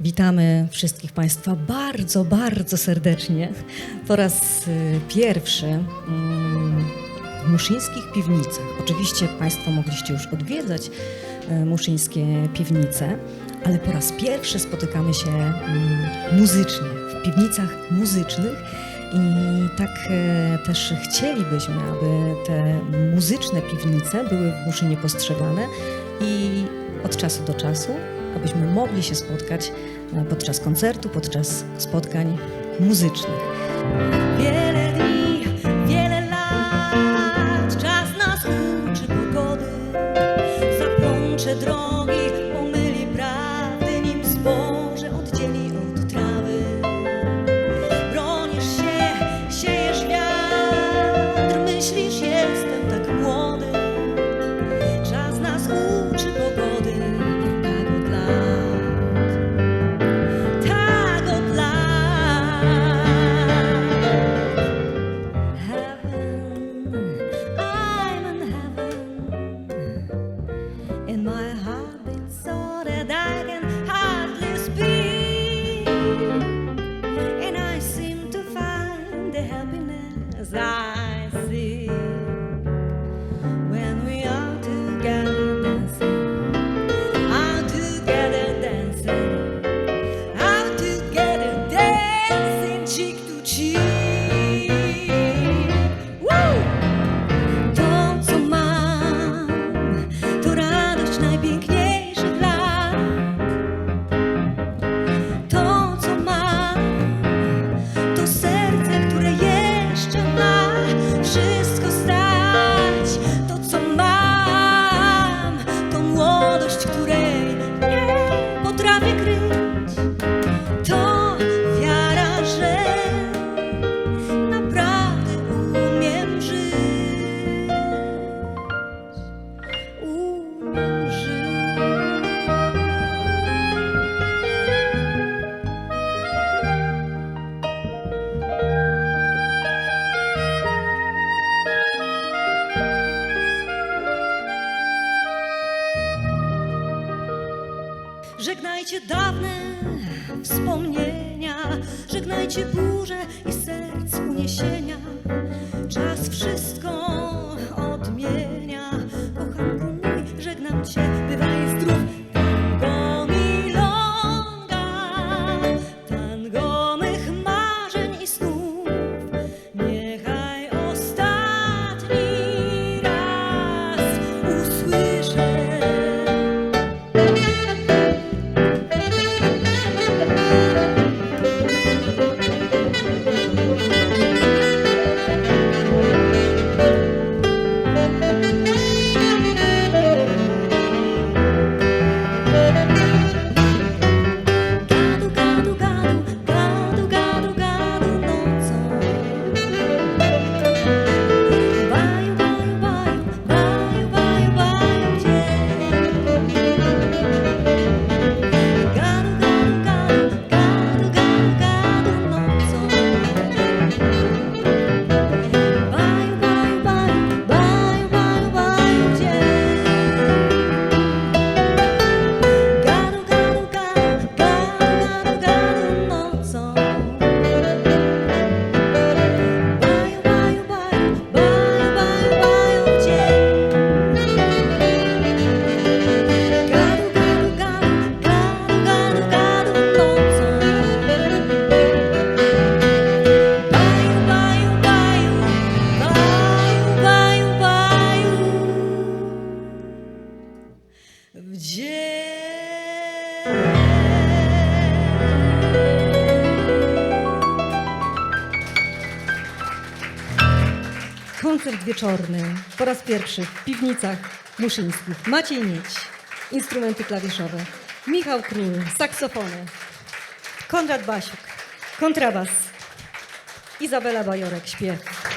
Witamy wszystkich Państwa bardzo, bardzo serdecznie. Po raz y, pierwszy mm, w muszyńskich piwnicach. Oczywiście Państwo mogliście już odwiedzać y, muszyńskie piwnice, ale po raz pierwszy spotykamy się mm, muzycznie, w piwnicach muzycznych. I tak e, też chcielibyśmy, aby te muzyczne piwnice były w Muszynie postrzegane i od czasu do czasu, abyśmy mogli się spotkać e, podczas koncertu, podczas spotkań muzycznych. Wiele dni, wiele lat, czas nas uczy pogody. Zaplącze drogi, casar. Żegnajcie dawne wspomnienia, żegnajcie burze i serc w Koncert wieczorny po raz pierwszy w piwnicach muszyńskich. Maciej Nieć, instrumenty klawiszowe. Michał Król, saksofony. Konrad Basiuk, kontrabas. Izabela Bajorek, śpiew.